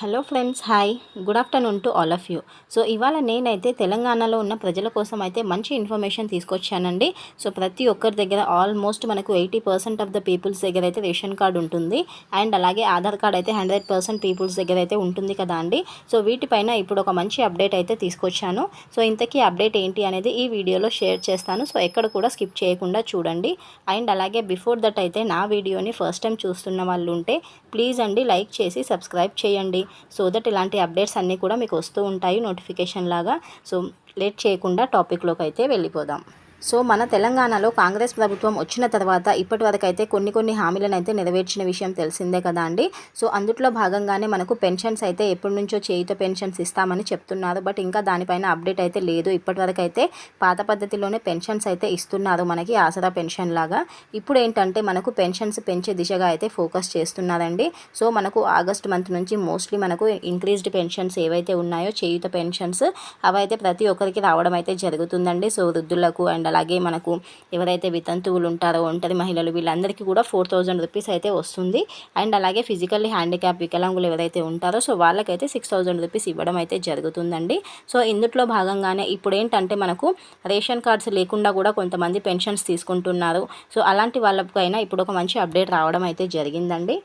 Hello friends hi. Good afternoon to all of you. So ఇవాళ నేనైతే తెలంగాణలో ఉన్న ప్రజల కోసం అయితే మంచి ఇన్ఫర్మేషన్ తీసుకొచ్చానండి. సో ప్రతి ఒక్కరి దగ్గర ఆల్మోస్ట్ మనకు eighty percent of the peoples దగ్గర అయితే రేషన్ కార్డు ఉంటుంది. అండ్ అలాగే ఆధార్ కార్డ్ అయితే హండ్రెడ్ పర్సెంట్ పీపుల్స్ దగ్గర అయితే ఉంటుంది కదా అండి. సో వీటిపైన ఇప్పుడు ఒక మంచి అప్డేట్ అయితే తీసుకొచ్చాను. సో ఇంతకీ అప్డేట్ ఏంటి అనేది ఈ వీడియోలో షేర్ చేస్తాను. సో ఎక్కడ కూడా స్కిప్ చేయకుండా చూడండి. అండ్ అలాగే బిఫోర్ దట్ అయితే నా వీడియోని ఫస్ట్ టైం చూస్తున్న వాళ్ళు ఉంటే ప్లీజ్ అండి లైక్ చేసి సబ్స్క్రైబ్ చేయండి. సో దట్ ఇలాంటి అప్డేట్స్ అన్నీ కూడా మీకు వస్తూ ఉంటాయి నోటిఫికేషన్ లాగా. సో లేట్ చేయకుండా టాపిక్లోకి అయితే వెళ్ళిపోదాం. సో మన తెలంగాణలో కాంగ్రెస్ ప్రభుత్వం వచ్చిన తర్వాత ఇప్పటి వరకు అయితే కొన్ని కొన్ని హామీలను అయితే నెరవేర్చిన విషయం తెలిసిందే కదా అండి. సో అందుట్లో భాగంగానే మనకు పెన్షన్స్ అయితే ఎప్పటి నుంచో చేయుత పెన్షన్స్ ఇస్తామని చెప్తున్నారు. బట్ ఇంకా దానిపైన అప్డేట్ అయితే లేదు. ఇప్పటి వరకైతే పాత పద్ధతిలోనే పెన్షన్స్ అయితే ఇస్తున్నారు మనకి ఆసరా పెన్షన్ లాగా. ఇప్పుడు ఏంటంటే మనకు పెన్షన్స్ పెంచే దిశగా అయితే ఫోకస్ చేస్తున్నారండి. సో మనకు ఆగస్ట్ మంత్ నుంచి మోస్ట్లీ మనకు ఇంక్రీజ్డ్ పెన్షన్స్ ఏవైతే ఉన్నాయో చేయుత పెన్షన్స్ అవైతే ప్రతి ఒక్కరికి రావడం అయితే జరుగుతుందండి. సో వృద్ధులకు అండ్ అలాగే మనకు ఎవరైతే వితంతువులు ఉంటారో ఒంటరి మహిళలు వీళ్ళందరికీ కూడా ఫోర్ థౌజండ్ రూపీస్ అయితే వస్తుంది. అండ్ అలాగే ఫిజికల్లీ హ్యాండిక్యాప్ వికలాంగులు ఎవరైతే ఉంటారో సో వాళ్ళకైతే సిక్స్ థౌజండ్ రూపీస్ ఇవ్వడం అయితే జరుగుతుందండి. సో ఇందులో భాగంగానే ఇప్పుడు ఏంటంటే మనకు రేషన్ కార్డ్స్ లేకుండా కూడా కొంతమంది పెన్షన్స్ తీసుకుంటున్నారు. సో అలాంటి వాళ్ళకైనా ఇప్పుడు ఒక మంచి అప్డేట్ రావడం అయితే జరిగిందండి.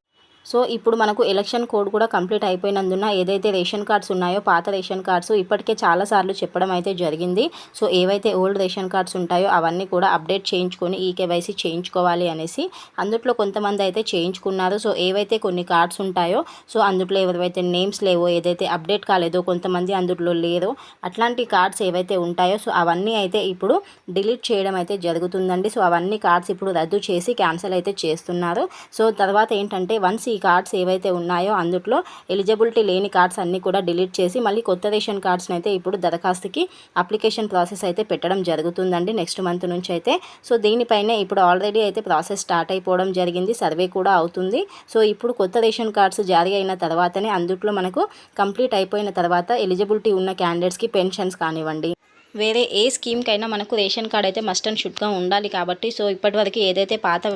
సో ఇప్పుడు మనకు ఎలక్షన్ కోడ్ కూడా కంప్లీట్ అయిపోయినందున ఏదైతే రేషన్ కార్డ్స్ ఉన్నాయో పాత రేషన్ కార్డ్స్ ఇప్పటికే చాలాసార్లు చెప్పడం అయితే జరిగింది. సో ఏవైతే ఓల్డ్ రేషన్ కార్డ్స్ ఉంటాయో అవన్నీ కూడా అప్డేట్ చేయించుకొని ఈ కేవైసీ చేయించుకోవాలి అనేసి అందుట్లో కొంతమంది అయితే చేయించుకున్నారు. సో ఏవైతే కొన్ని కార్డ్స్ ఉంటాయో సో అందుట్లో ఎవరైతే నేమ్స్ లేవో ఏదైతే అప్డేట్ కాలేదో కొంతమంది అందులో లేరో. అట్లాంటి కార్డ్స్ ఏవైతే ఉంటాయో సో అవన్నీ అయితే ఇప్పుడు డిలీట్ చేయడం అయితే జరుగుతుందండి. సో అవన్నీ కార్డ్స్ ఇప్పుడు రద్దు చేసి క్యాన్సిల్ అయితే చేస్తున్నారు. సో తర్వాత ఏంటంటే వన్స్ ఈ కార్డ్స్ ఏవైతే ఉన్నాయో అందులో ఎలిజిబిలిటీ లేని కార్డ్స్ అన్నీ కూడా డిలీట్ చేసి మళ్ళీ కొత్త రేషన్ కార్డ్స్ని అయితే ఇప్పుడు దరఖాస్తుకి అప్లికేషన్ ప్రాసెస్ అయితే పెట్టడం జరుగుతుందండి నెక్స్ట్ మంత్ నుంచి అయితే సో దీనిపైనే ఇప్పుడు ఆల్రెడీ అయితే ప్రాసెస్ స్టార్ట్ అయిపోవడం జరిగింది సర్వే కూడా అవుతుంది. సో ఇప్పుడు కొత్త రేషన్ కార్డ్స్ జారీ అయిన తర్వాతనే అందుట్లో మనకు కంప్లీట్ అయిపోయిన తర్వాత ఎలిజిబిలిటీ ఉన్న క్యాండిడేట్స్కి పెన్షన్స్ కానివ్వండి. వేరే ఏ స్కీమ్కైనా మనకు రేషన్ కార్డ్ అయితే మస్ట్ అండ్ షుడ్గా ఉండాలి కాబట్టి సో ఇప్పటివరకు ఏదైతే పాత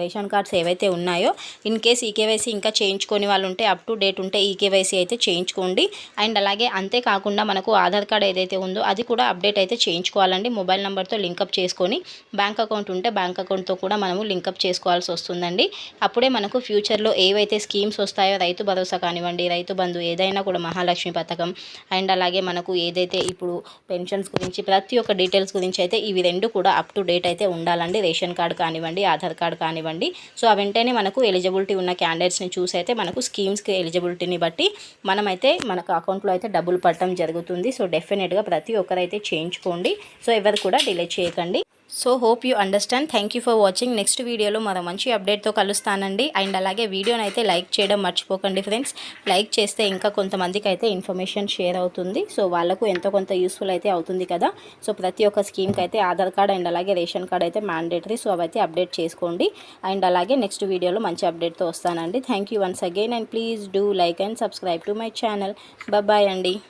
రేషన్ కార్డ్స్ ఏవైతే ఉన్నాయో ఇన్ కేస్ ఈకేవైసీ ఇంకా చేయించుకొని వాళ్ళు ఉంటే అప్ టు డేట్ ఉంటే ఈకేవైసీ అయితే చేయించుకోండి. అండ్ అలాగే అంతేకాకుండా మనకు ఆధార్ కార్డ్ ఏదైతే ఉందో అది కూడా అప్డేట్ అయితే చేయించుకోవాలండి. మొబైల్ నెంబర్తో లింకప్ చేసుకొని బ్యాంక్ అకౌంట్ ఉంటే బ్యాంక్ అకౌంట్తో కూడా మనము లింకప్ చేసుకోవాల్సి వస్తుందండి. అప్పుడే మనకు ఫ్యూచర్లో ఏవైతే స్కీమ్స్ వస్తాయో రైతు భరోసా కానివ్వండి రైతు బంధు ఏదైనా కూడా మహాలక్ష్మి పథకం అండ్ అలాగే మనకు ఏదైతే ఇప్పుడు పెన్షన్స్ గురించి ప్రతి ఒక్క డీటెయిల్స్ గురించి అయితే ఇవి రెండు కూడా అప్ టు డేట్ అయితే ఉండాలండి. రేషన్ కార్డు కానివ్వండి ఆధార్ కార్డు కానివ్వండి. సో ఆ వెంటనే మనకు ఎలిజిబిలిటీ ఉన్న క్యాండిడేట్స్ని చూసి అయితే మనకు స్కీమ్స్కి ఎలిజిబిలిటీని బట్టి మనమైతే మనకు అకౌంట్లో అయితే డబ్బులు పట్టడం జరుగుతుంది. సో డెఫినెట్గా ప్రతి ఒక్కరైతే చేయించుకోండి. సో ఎవరు కూడా డిలే చేయకండి. So hope you understand. Thank you for watching. Next వీడియోలో మరో మంచి అప్డేట్తో కలుస్తానండి. అండ్ అలాగే వీడియోని అయితే లైక్ చేయడం మర్చిపోకండి ఫ్రెండ్స్. లైక్ చేస్తే ఇంకా కొంతమందికి అయితే ఇన్ఫర్మేషన్ షేర్ అవుతుంది. సో వాళ్ళకు ఎంతో కొంత యూస్ఫుల్ అయితే అవుతుంది కదా. సో ప్రతి ఒక్క స్కీమ్కి అయితే ఆధార్ కార్డ్ అండ్ అలాగే రేషన్ కార్డ్ అయితే మ్యాండేటరీ. సో అవైతే అప్డేట్ చేసుకోండి. అండ్ అలాగే నెక్స్ట్ వీడియోలో మంచి అప్డేట్తో వస్తానండి. Thank you once again and please do like and subscribe to my channel. Bye అండి.